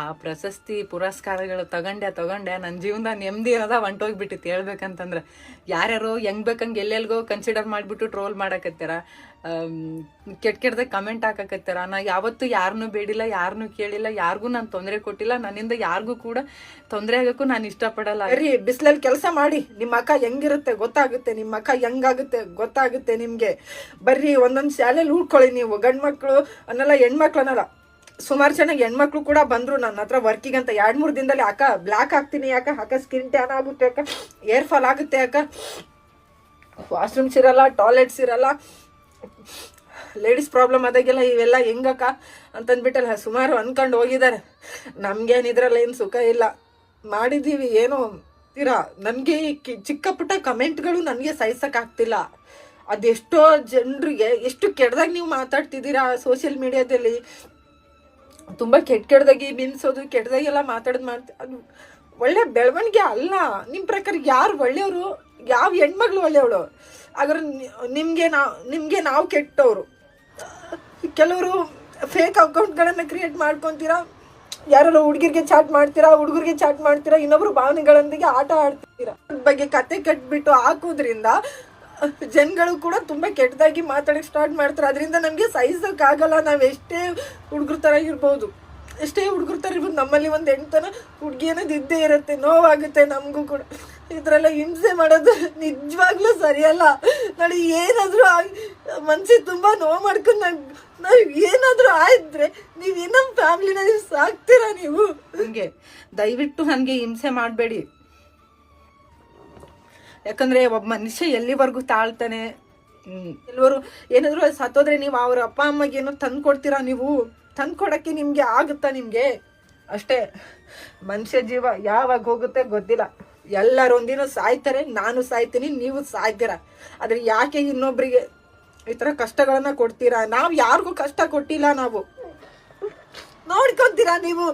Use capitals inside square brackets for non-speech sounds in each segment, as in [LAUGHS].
ಆ ಪ್ರಶಸ್ತಿ ಪುರಸ್ಕಾರಗಳು ತಗೊಂಡೆ ತಗೊಂಡೆ ನನ್ನ ಜೀವನದ ನೆಮ್ಮದಿ ಅನ್ನೋದ ಹೊಂಟೋಗ್ಬಿಟ್ಟಿತ್ತು. ಹೇಳ್ಬೇಕಂತಂದ್ರೆ ಯಾರ್ಯಾರೋ ಹೆಂಗ್ ಬೇಕಂಗೆ ಎಲ್ಲೆಲ್ಗೋ ಕನ್ಸಿಡರ್ ಮಾಡಿಬಿಟ್ಟು ಟ್ರೋಲ್ ಮಾಡಕತ್ತೀರ ಕೆಟ್ಟ ಕೆಟ್ಟದಾಗ ಕಮೆಂಟ್ ಹಾಕಕತ್ತೀರ. ನಾ ಯಾವತ್ತೂ ಯಾರನ್ನೂ ಬೇಡಿಲ್ಲ ಯಾರನ್ನೂ ಕೇಳಿಲ್ಲ, ಯಾರಿಗೂ ನಾನು ತೊಂದರೆ ಕೊಟ್ಟಿಲ್ಲ, ನನ್ನಿಂದ ಯಾರಿಗೂ ಕೂಡ ತೊಂದರೆ ಆಗೋಕ್ಕೂ ನಾನು ಇಷ್ಟಪಡಲ್ಲ. ಬರ್ರಿ ಬಿಸಿಲಲ್ಲಿ ಕೆಲಸ ಮಾಡಿ. ನಿಮ್ಮ ಅಕ್ಕ ಹೆಂಗಿರುತ್ತೆ ಗೊತ್ತಾಗುತ್ತೆ, ನಿಮ್ಮ ಅಕ್ಕ ಹೆಂಗಾಗುತ್ತೆ ಗೊತ್ತಾಗುತ್ತೆ ನಿಮಗೆ. ಬರ್ರಿ, ಒಂದೊಂದು ಶಾಲೆಯಲ್ಲಿ ಉಳ್ಕೊಳ್ಳಿ ನೀವು ಗಂಡು ಮಕ್ಕಳು ಅನ್ನಲ್ಲ ಹೆಣ್ಮಕ್ಳು ಅನ್ನಲ್ಲ. ಸುಮಾರು ಜನ ಹೆಣ್ಮಕ್ಳು ಕೂಡ ಬಂದ್ರು ನನ್ನ ಹತ್ರ ವರ್ಕಿಗೆ ಅಂತ ಎರಡು ಮೂರು ದಿನದಲ್ಲಿ ಅಕ್ಕ ಬ್ಲ್ಯಾಕ್ ಆಗ್ತೀನಿ ಯಾಕ ಅಕ್ಕ ಸ್ಕಿನ್ ಟ್ಯಾನ್ ಆಗುತ್ತೆ ಅಕ್ಕ. ಏರ್ ಫಾಲ್ ಆಗುತ್ತೆ ಅಕ್ಕ. ವಾಶ್ರೂಮ್ಸ್ ಇರಲ್ಲ ಟಾಯ್ಲೆಟ್ಸ್ ಇರಲ್ಲ ಲೇಡೀಸ್ ಪ್ರಾಬ್ಲಮ್ ಆದಾಗೆಲ್ಲ ಇವೆಲ್ಲ ಹೆಂಗಕ್ಕ ಅಂತಂದ್ಬಿಟ್ಟಲ್ಲ, ಸುಮಾರು ಅನ್ಕೊಂಡು ಹೋಗಿದ್ದಾರೆ. ನಮ್ಗೇನು ಇದ್ರಲ್ಲಿ ಏನು ಸುಖ ಇಲ್ಲ. ಮಾಡಿದ್ದೀವಿ ಏನೋ ತೀರಾ. ನನಗೆ ಚಿಕ್ಕ ಪುಟ್ಟ ಕಮೆಂಟ್ಗಳು ನನಗೆ ಸಹಿಸೋಕ್ಕಾಗ್ತಿಲ್ಲ ಅದೆಷ್ಟೋ ಜನರಿಗೆ, ಎಷ್ಟು ಕೆಟ್ಟದಾಗ ನೀವು ಮಾತಾಡ್ತಿದ್ದೀರಾ ಸೋಷಿಯಲ್ ಮೀಡಿಯಾದಲ್ಲಿ? ತುಂಬ ಕೆಟ್ಟ ಕೆಟ್ಟದಾಗಿ ಬಿನ್ಸೋದು ಕೆಟ್ಟದಾಗೆಲ್ಲ ಮಾತಾಡೋದು ಮಾಡ್ತೀವಿ ಅದು ಒಳ್ಳೆ ಬೆಳವಣಿಗೆ ಅಲ್ಲ. ನಿಮ್ಮ ಪ್ರಕಾರ ಯಾರು ಒಳ್ಳೆಯವರು? ಯಾವ ಹೆಣ್ಮಗಳು ಒಳ್ಳೆಯವಳು? ಹಾಗಾದ್ರೆ ನಿಮಗೆ ನಾವು ನಿಮಗೆ ನಾವು ಕೆಟ್ಟವರು. ಕೆಲವರು ಫೇಕ್ ಅಕೌಂಟ್ಗಳನ್ನು ಕ್ರಿಯೇಟ್ ಮಾಡ್ಕೊತೀರಾ? ಯಾರು ಹುಡುಗಿರಿಗೆ ಚಾಟ್ ಮಾಡ್ತೀರಾ? ಹುಡುಗರಿಗೆ ಚಾಟ್ ಮಾಡ್ತೀರಾ? ಇನ್ನೊಬ್ರು ಭಾವನೆಗಳೊಂದಿಗೆ ಆಟ ಆಡ್ತೀರಾ? ಬಗ್ಗೆ ಕತೆ ಕಟ್ಬಿಟ್ಟು ಹಾಕೋದ್ರಿಂದ [LAUGHS] ಜನಗಳು ಕೂಡ ತುಂಬ ಕೆಟ್ಟದಾಗಿ ಮಾತಾಡಕ್ಕೆ ಸ್ಟಾರ್ಟ್ ಮಾಡ್ತಾರೆ. ಅದರಿಂದ ನಮಗೆ ಆಗಲ್ಲ. ನಾವು ಎಷ್ಟೇ ಹುಡುಗರ ಥರ ಇರ್ಬೋದು. ಎಷ್ಟೇ ಹುಡುಗರ ಥರ ಇರ್ಬೋದು, ನಮ್ಮಲ್ಲಿ ಒಂದು ಹೆಣ್ತನ ಹುಡುಗಿ ಅನ್ನೋದು ಇದ್ದೇ ಇರುತ್ತೆ. ನೋವಾಗುತ್ತೆ ನಮಗೂ ಕೂಡ. ಎಲ್ಲ ಹಿಂಸೆ ಮಾಡೋದು ನಿಜವಾಗ್ಲೂ ಸರಿಯಲ್ಲ. ನೋಡಿ, ಏನಾದರೂ ಮನ್ಸಿಗೆ ತುಂಬ ನೋವು ಮಾಡ್ಕೊಂಡು ನಂಗೆ ನಾವು ಏನಾದರೂ ಆಯಿದ್ರೆ ನೀವು ಇನ್ನೊಂದು ಫ್ಯಾಮ್ಲಿನ ಸಾಕ್ತೀರಾ ನೀವು? ಹಂಗೆ. ದಯವಿಟ್ಟು ನನಗೆ ಹಿಂಸೆ ಮಾಡಬೇಡಿ. ಯಾಕಂದ್ರೆ ಒಬ್ಬ ಮನುಷ್ಯ ಎಲ್ಲಿವರೆಗೂ ತಾಳ್ತಾನೆ? ಎಲ್ಲವರು ಏನಾದರೂ ಸತ್ತೋದ್ರೆ ನೀವು ಅವ್ರ ಅಪ್ಪ ಅಮ್ಮಗೆ ಏನೋ ತಂದು ಕೊಡ್ತೀರಾ ನೀವು? ತಂದು ನಿಮಗೆ ನಿಮ್ಗೆ ಆಗುತ್ತಾ ನಿಮಗೆ? ಅಷ್ಟೇ. ಮನುಷ್ಯ ಜೀವ ಯಾವಾಗ ಹೋಗುತ್ತೆ ಗೊತ್ತಿಲ್ಲ. ಎಲ್ಲರೂ ಒಂದಿನ ಸಾಯ್ತಾರೆ, ನಾನು ಸಾಯ್ತೀನಿ, ನೀವು ಸಾಯ್ತೀರಾ? ಆದರೆ ಯಾಕೆ ಇನ್ನೊಬ್ಬರಿಗೆ ಈ ಥರ ಕಷ್ಟಗಳನ್ನ ಕೊಡ್ತೀರಾ? ನಾವು ಯಾರಿಗೂ ಕಷ್ಟ ಕೊಟ್ಟಿಲ್ಲ ನಾವು. ನೋಡ್ಕೊಂತೀರಾ ನೀವು?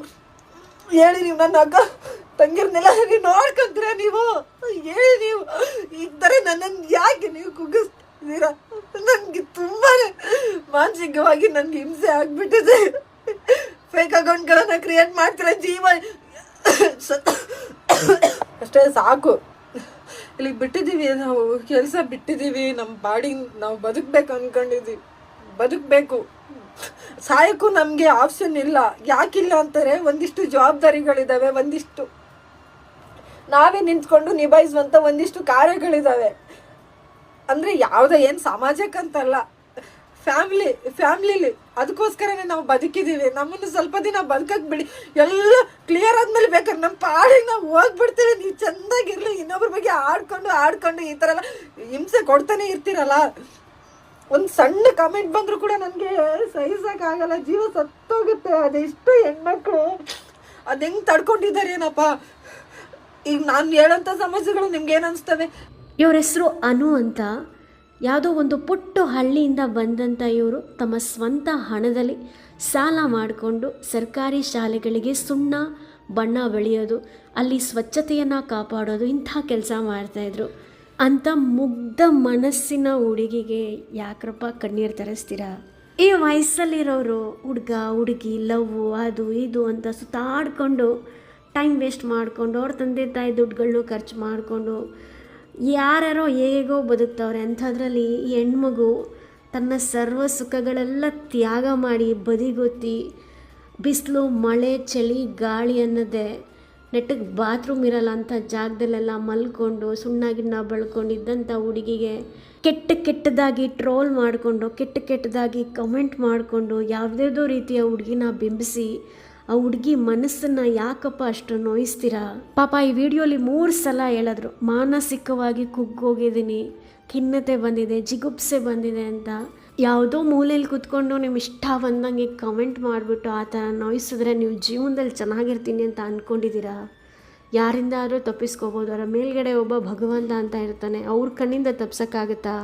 ಹೇಳಿ ನೀವು ನನ್ನ ಅಕ್ಕ ತಂಗಿರ್ನೆಲ್ಲ ನೀವು ನೋಡ್ಕೊಂತೀರ ನೀವು? ಹೇಳಿ ನೀವು? ಈ ಥರ ನನ್ನನ್ನು ಯಾಕೆ ನೀವು ಕುಗ್ಗಿಸ್ತೀರಾ ನನಗೆ ತುಂಬಾ ಮಾನಸಿಕವಾಗಿ ನನಗೆ ಹಿಂಸೆ ಆಗಿಬಿಟ್ಟಿದೆ. ಫೇಕ್ ಅಕೌಂಟ್ಗಳನ್ನ ಕ್ರಿಯೇಟ್ ಮಾಡ್ತೀರ ಜೀವ. ಅಷ್ಟೇ ಸಾಕು. ಇಲ್ಲಿ ಬಿಟ್ಟಿದ್ದೀವಿ, ನಾವು ಕೆಲಸ ಬಿಟ್ಟಿದ್ದೀವಿ ನಮ್ಮ ಬಾಡಿ, ನಾವು ಬದುಕಬೇಕು ಅಂದ್ಕೊಂಡಿದ್ದೀವಿ ಬದುಕಬೇಕು. ಸಾಯಕ್ಕೂ ನಮಗೆ ಆಪ್ಷನ್ ಇಲ್ಲ. ಯಾಕಿಲ್ಲ ಅಂತಾರೆ ಒಂದಿಷ್ಟು ಜವಾಬ್ದಾರಿಗಳಿದಾವೆ, ಒಂದಿಷ್ಟು ನಾವೇ ನಿಂತ್ಕೊಂಡು ನಿಭಾಯಿಸುವಂಥ ಒಂದಿಷ್ಟು ಕಾರ್ಯಗಳಿದ್ದಾವೆ ಅಂದರೆ ಯಾವುದೇ ಏನು ಸಮಾಜಕ್ಕಂತಲ್ಲ ಫ್ಯಾಮಿಲಿ, ಫ್ಯಾಮಿಲಿಲಿ ಅದಕ್ಕೋಸ್ಕರನೇ ನಾವು ಬದುಕಿದ್ದೀವಿ ನಮ್ಮನ್ನು ಸ್ವಲ್ಪ ದಿನ ಬದುಕಕ್ಕೆ ಬಿಡಿ. ಎಲ್ಲ ಕ್ಲಿಯರ್ ಆದ್ಮೇಲೆ ಬೇಕಾದ್ರೆ ನಮ್ಮ ಪಾಡಿಗೆ ನಾವು ಹೋಗ್ಬಿಡ್ತೀವಿ. ನೀವು ಚೆಂದಾಗಿರ್ಲಿ, ಇನ್ನೊಬ್ರ ಬಗ್ಗೆ ಆಡ್ಕೊಂಡು ಆಡ್ಕೊಂಡು ಈ ಥರ ಎಲ್ಲ ಹಿಂಸೆ ಕೊಡ್ತಾನೆ ಇರ್ತೀರಲ್ಲ. ಒಂದು ಸಣ್ಣ ಕಮೆಂಟ್ ಬಂದರೂ ಕೂಡ ನನಗೆ ಸಹಿಸೋಕ್ಕಾಗಲ್ಲ ಜೀವ ಸತ್ತೋಗುತ್ತೆ. ಅದೆಷ್ಟು ಹೆಣ್ಮಕ್ಳು. ಅದು ಹೆಂಗೆ ತಡ್ಕೊಂಡಿದ್ದಾರೆ ಏನಪ್ಪ? ಈಗ ನಾನು ಹೇಳೋಂಥ ಸಮಸ್ಯೆಗಳು ನಿಮ್ಗೆ ಏನು ಅನಿಸ್ತವೆ? ಇವ್ರ ಹೆಸರು ಅನು ಅಂತ. ಯಾವುದೋ ಒಂದು ಪುಟ್ಟ ಹಳ್ಳಿಯಿಂದ ಬಂದಂಥ ಇವರು ತಮ್ಮ ಸ್ವಂತ ಹಣದಲ್ಲಿ ಸಾಲ ಮಾಡಿಕೊಂಡು ಸರ್ಕಾರಿ ಶಾಲೆಗಳಿಗೆ ಸುಣ್ಣ ಬಣ್ಣ ಬೆಳೆಯೋದು, ಅಲ್ಲಿ ಸ್ವಚ್ಛತೆಯನ್ನು ಕಾಪಾಡೋದು, ಇಂಥ ಕೆಲಸ ಮಾಡ್ತಾಯಿದ್ರು ಅಂತ ಮುಗ್ಧ ಮನಸ್ಸಿನ ಹುಡುಗಿಗೆ ಯಾಕ್ರಪ್ಪ ಕಣ್ಣೀರು ತರಿಸ್ತೀರಾ? ಈ ವಯಸ್ಸಲ್ಲಿರೋರು ಹುಡುಗ, ಹುಡುಗಿ, ಲವ್, ಅದು, ಇದು ಅಂತ ಸುತ್ತಾಡ್ಕೊಂಡು ಟೈಮ್ ವೇಸ್ಟ್ ಮಾಡಿಕೊಂಡು ಅವ್ರ ತಂದೆ ತಾಯಿ ದುಡ್ಡುಗಳನ್ನು ಖರ್ಚು ಮಾಡಿಕೊಂಡು ಯಾರ್ಯಾರೋ ಹೇಗೋ ಬದುಕ್ತವ್ರೆ. ಅಂಥದ್ರಲ್ಲಿ ಈ ಹೆಣ್ಮಗು ತನ್ನ ಸರ್ವ ಸುಖಗಳೆಲ್ಲ ತ್ಯಾಗ ಮಾಡಿ ಬದಿಗೊತ್ತಿ ಬಿಸಿಲು, ಮಳೆ, ಚಳಿ, ಗಾಳಿ ಅನ್ನೋದೇ ನೆಟ್ಟಗೆ ಬಾತ್ರೂಮ್ ಇರಲ್ಲ ಅಂಥ ಜಾಗದಲ್ಲೆಲ್ಲ ಮಲ್ಕೊಂಡು ಸುಣ್ಣ ಗಿಣ್ಣ ಬಳ್ಕೊಂಡಿದ್ದಂಥ ಹುಡುಗಿಗೆ ಕೆಟ್ಟ ಕೆಟ್ಟದಾಗಿ ಟ್ರೋಲ್ ಮಾಡಿಕೊಂಡು, ಕೆಟ್ಟ ಕೆಟ್ಟದಾಗಿ ಕಮೆಂಟ್ ಮಾಡಿಕೊಂಡು ಯಾವುದ್ಯಾವುದೋ ರೀತಿಯ ಹುಡುಗಿನ ಬಿಂಬಿಸಿ ಆ ಹುಡುಗಿ ಮನಸ್ಸನ್ನು ಯಾಕಪ್ಪ ಅಷ್ಟು ನೋಯಿಸ್ತೀರಾ? ಪಾಪ ಈ ವಿಡಿಯೋಲಿ ಮೂರು ಸಲ ಹೇಳಿದ್ರು, ಮಾನಸಿಕವಾಗಿ ಕುಗ್ಗೋಗಿದ್ದೀನಿ, ಖಿನ್ನತೆ ಬಂದಿದೆ, ಜಿಗುಪ್ಸೆ ಬಂದಿದೆ ಅಂತ. ಯಾವುದೋ ಮೂಲೆಯಲ್ಲಿ ಕೂತ್ಕೊಂಡು ನಿಮ್ಮ ಇಷ್ಟ ಬಂದಂಗೆ ಕಮೆಂಟ್ ಮಾಡಿಬಿಟ್ಟು ಆ ಥರ ನೋಯಿಸಿದ್ರೆ ನೀವು ಜೀವನದಲ್ಲಿ ಚೆನ್ನಾಗಿರ್ತೀನಿ ಅಂತ ಅಂದ್ಕೊಂಡಿದ್ದೀರಾ ಯಾರಿಂದ ಆದರೂ ತಪ್ಪಿಸ್ಕೋಬೋದು, ಅವರ ಮೇಲ್ಗಡೆ ಒಬ್ಬ ಭಗವಂತ ಅಂತ ಇರ್ತಾನೆ, ಅವ್ರ ಕಣ್ಣಿಂದ ತಪ್ಸೋಕ್ಕಾಗತ್ತಾ?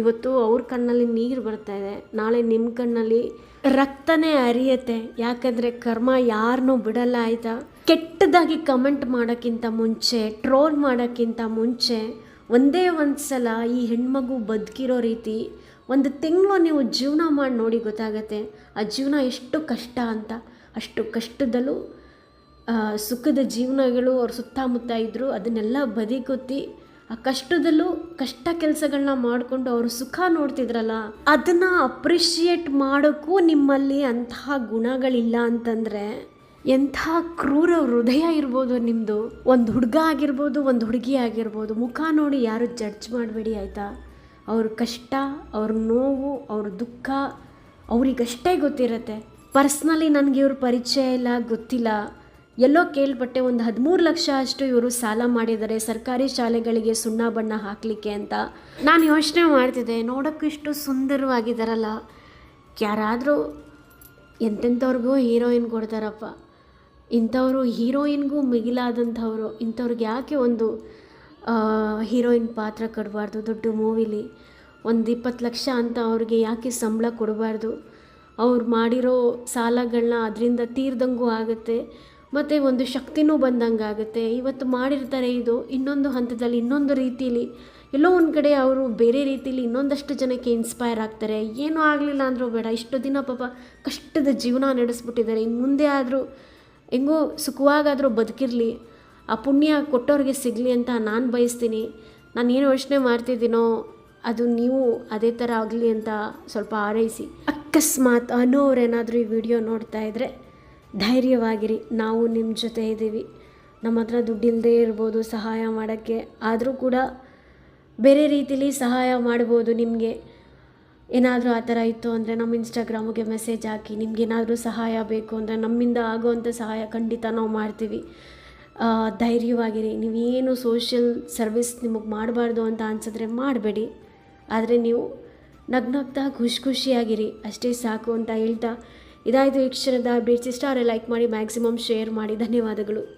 ಇವತ್ತು ಅವ್ರ ಕಣ್ಣಲ್ಲಿ ನೀರು ಬರ್ತಾ ಇದೆ. ನಾಳೆ ನಿಮ್ಮ ಕಣ್ಣಲ್ಲಿ ರಕ್ತನೇ ಅರಿಯತ್ತೆ ಯಾಕಂದರೆ ಕರ್ಮ ಯಾರನ್ನೂ ಬಿಡಲ್ಲ ಆಯಿತಾ? ಕೆಟ್ಟದಾಗಿ ಕಮೆಂಟ್ ಮಾಡೋಕ್ಕಿಂತ ಮುಂಚೆ ಟ್ರೋಲ್ ಮಾಡೋಕ್ಕಿಂತ ಮುಂಚೆ, ಒಂದೇ ಒಂದು ಸಲ ಈ ಹೆಣ್ಮಗು ಬದುಕಿರೋ ರೀತಿ ಒಂದು ತಿಂಗಳು ನೀವು ಜೀವನ ಮಾಡಿ ನೋಡಿ ಗೊತ್ತಾಗತ್ತೆ. ಆ ಜೀವನ ಎಷ್ಟು ಕಷ್ಟ ಅಂತ. ಅಷ್ಟು ಕಷ್ಟದಲ್ಲೂ ಸುಖದ ಜೀವನಗಳು ಅವ್ರ ಸುತ್ತಮುತ್ತ ಇದ್ದರು ಅದನ್ನೆಲ್ಲ ಬದಿಗೊತ್ತಿ ಕಷ್ಟದಲ್ಲೂ ಕಷ್ಟ ಕೆಲಸಗಳನ್ನ ಮಾಡಿಕೊಂಡು ಅವರು ಸುಖ ನೋಡ್ತಿದ್ರಲ್ಲ, ಅದನ್ನು ಅಪ್ರಿಷಿಯೇಟ್ ಮಾಡೋಕ್ಕೂ ನಿಮ್ಮಲ್ಲಿ ಅಂತಹ ಗುಣಗಳಿಲ್ಲ ಅಂತಂದರೆ ಎಂಥ ಕ್ರೂರ ಹೃದಯ ಇರ್ಬೋದು ನಿಮ್ಮದು ಒಂದು ಹುಡುಗ ಆಗಿರ್ಬೋದು, ಒಂದು ಹುಡುಗಿ ಆಗಿರ್ಬೋದು, ಮುಖ ನೋಡಿ ಯಾರು ಜಡ್ಜ್ ಮಾಡಬೇಡಿ ಆಯಿತಾ? ಅವ್ರ ಕಷ್ಟ, ಅವ್ರ ನೋವು, ಅವ್ರ ದುಃಖ ಅವರಿಗಷ್ಟೇ ಗೊತ್ತಿರತ್ತೆ. ಪರ್ಸ್ನಲಿ ನನಗೆ ಇವ್ರ ಪರಿಚಯ ಇಲ್ಲ ಗೊತ್ತಿಲ್ಲ. ಎಲ್ಲೋ ಕೇಳ್ಪಟ್ಟೆ ಒಂದು ಹದಿಮೂರು ಲಕ್ಷ ಅಷ್ಟು ಇವರು ಸಾಲ ಮಾಡಿದ್ದಾರೆ. ಸರ್ಕಾರಿ ಶಾಲೆಗಳಿಗೆ ಸುಣ್ಣ ಬಣ್ಣ ಹಾಕಲಿಕ್ಕೆ ಅಂತ. ನಾನು ಯೋಚನೆ ಮಾಡ್ತಿದ್ದೆ, ನೋಡೋಕ್ಕೂ ಇಷ್ಟು ಸುಂದರವಾಗಿದ್ದಾರಲ್ಲ ಯಾರಾದರೂ ಎಂತೆಂಥವ್ರಿಗೂ ಹೀರೋಯಿನ್ ಕೊಡ್ತಾರಪ್ಪ. ಇಂಥವರು ಹೀರೋಯಿನ್ಗೂ ಮಿಗಿಲಾದಂಥವ್ರು, ಇಂಥವ್ರಿಗೆ ಯಾಕೆ ಒಂದು ಹೀರೋಯಿನ್ ಪಾತ್ರ ಕೊಡಬಾರ್ದು? ದೊಡ್ಡ ಮೂವಿಲಿ ಒಂದು ಇಪ್ಪತ್ತು ಲಕ್ಷ ಅಂತ ಅವ್ರಿಗೆ ಯಾಕೆ ಸಂಬಳ ಕೊಡಬಾರ್ದು? ಅವ್ರು ಮಾಡಿರೋ ಸಾಲಗಳನ್ನ ಅದರಿಂದ ತೀರ್ದಂಗೂ ಆಗುತ್ತೆ. ಮತ್ತು ಒಂದು ಶಕ್ತಿನೂ ಬಂದಂಗೆ ಆಗುತ್ತೆ. ಇವತ್ತು ಮಾಡಿರ್ತಾರೆ ಇದು ಇನ್ನೊಂದು ಹಂತದಲ್ಲಿ, ಇನ್ನೊಂದು ರೀತಿಲಿ. ಎಲ್ಲೋ ಒಂದು ಕಡೆ ಅವರು ಬೇರೆ ರೀತಿಲಿ ಇನ್ನೊಂದಷ್ಟು ಜನಕ್ಕೆ ಇನ್ಸ್ಪೈರ್ ಆಗ್ತಾರೆ. ಏನೂ ಆಗಲಿಲ್ಲ ಅಂದರೂ ಬೇಡ. ಇಷ್ಟು ದಿನ ಪಾಪ ಕಷ್ಟದ ಜೀವನ ನಡೆಸ್ಬಿಟ್ಟಿದ್ದಾರೆ. ಇನ್ನು ಮುಂದೆ ಆದರೂ, ಹೆಂಗೋ ಸುಖವಾಗಾದರೂ ಬದುಕಿರಲಿ. ಆ ಪುಣ್ಯ ಕೊಟ್ಟವ್ರಿಗೆ ಸಿಗಲಿ ಅಂತ ನಾನು ಬಯಸ್ತೀನಿ. ನಾನು ಏನು ಯೋಚನೆ ಮಾಡ್ತಿದ್ದೀನೋ, ಅದು ನೀವು ಅದೇ ಥರ ಆಗಲಿ ಅಂತ ಸ್ವಲ್ಪ ಆರೈಸಿ ಅಕಸ್ಮಾತ್ ಅನು ಅವ್ರೇನಾದರೂ ಈ ವಿಡಿಯೋ ನೋಡ್ತಾ ಇದ್ದರೆ ಧೈರ್ಯವಾಗಿರಿ. ನಾವು ನಿಮ್ಮ ಜೊತೆ ಇದ್ದೀವಿ. ನಮ್ಮ ಹತ್ರ ದುಡ್ಡಿಲ್ಲದೆ ಇರ್ಬೋದು, ಸಹಾಯ ಮಾಡೋಕ್ಕೆ. ಆದರೂ ಕೂಡ ಬೇರೆ ರೀತಿಲಿ ಸಹಾಯ ಮಾಡ್ಬೋದು ನಿಮಗೆ. ಏನಾದರೂ ಆ ಥರ ಇತ್ತು ಅಂದರೆ ನಮ್ಮ ಇನ್ಸ್ಟಾಗ್ರಾಮಿಗೆ ಮೆಸೇಜ್ ಹಾಕಿ ನಿಮ್ಗೇನಾದರೂ ಸಹಾಯ ಬೇಕು ಅಂದರೆ ನಮ್ಮಿಂದ ಆಗೋವಂಥ ಸಹಾಯ ಖಂಡಿತ ನಾವು ಮಾಡ್ತೀವಿ. ಧೈರ್ಯವಾಗಿರಿ. ನೀವೇನು ಸೋಷಿಯಲ್ ಸರ್ವಿಸ್ ನಿಮಗೆ ಮಾಡಬಾರ್ದು ಅಂತ ಅನ್ಸಿದ್ರೆ ಮಾಡಬೇಡಿ. ಆದರೆ ನೀವು ನಗ್ನಗ್ತಾ ಖುಷಿ ಖುಷಿಯಾಗಿರಿ. ಅಷ್ಟೇ ಸಾಕು ಅಂತ ಹೇಳ್ತಾ ಇದಾಯಿತು ಈ ಕ್ಷಣದ ಇಷ್ಟ ಆದರೆ ಲೈಕ್ ಮಾಡಿ ಮ್ಯಾಕ್ಸಿಮಮ್ ಶೇರ್ ಮಾಡಿ. ಧನ್ಯವಾದಗಳು.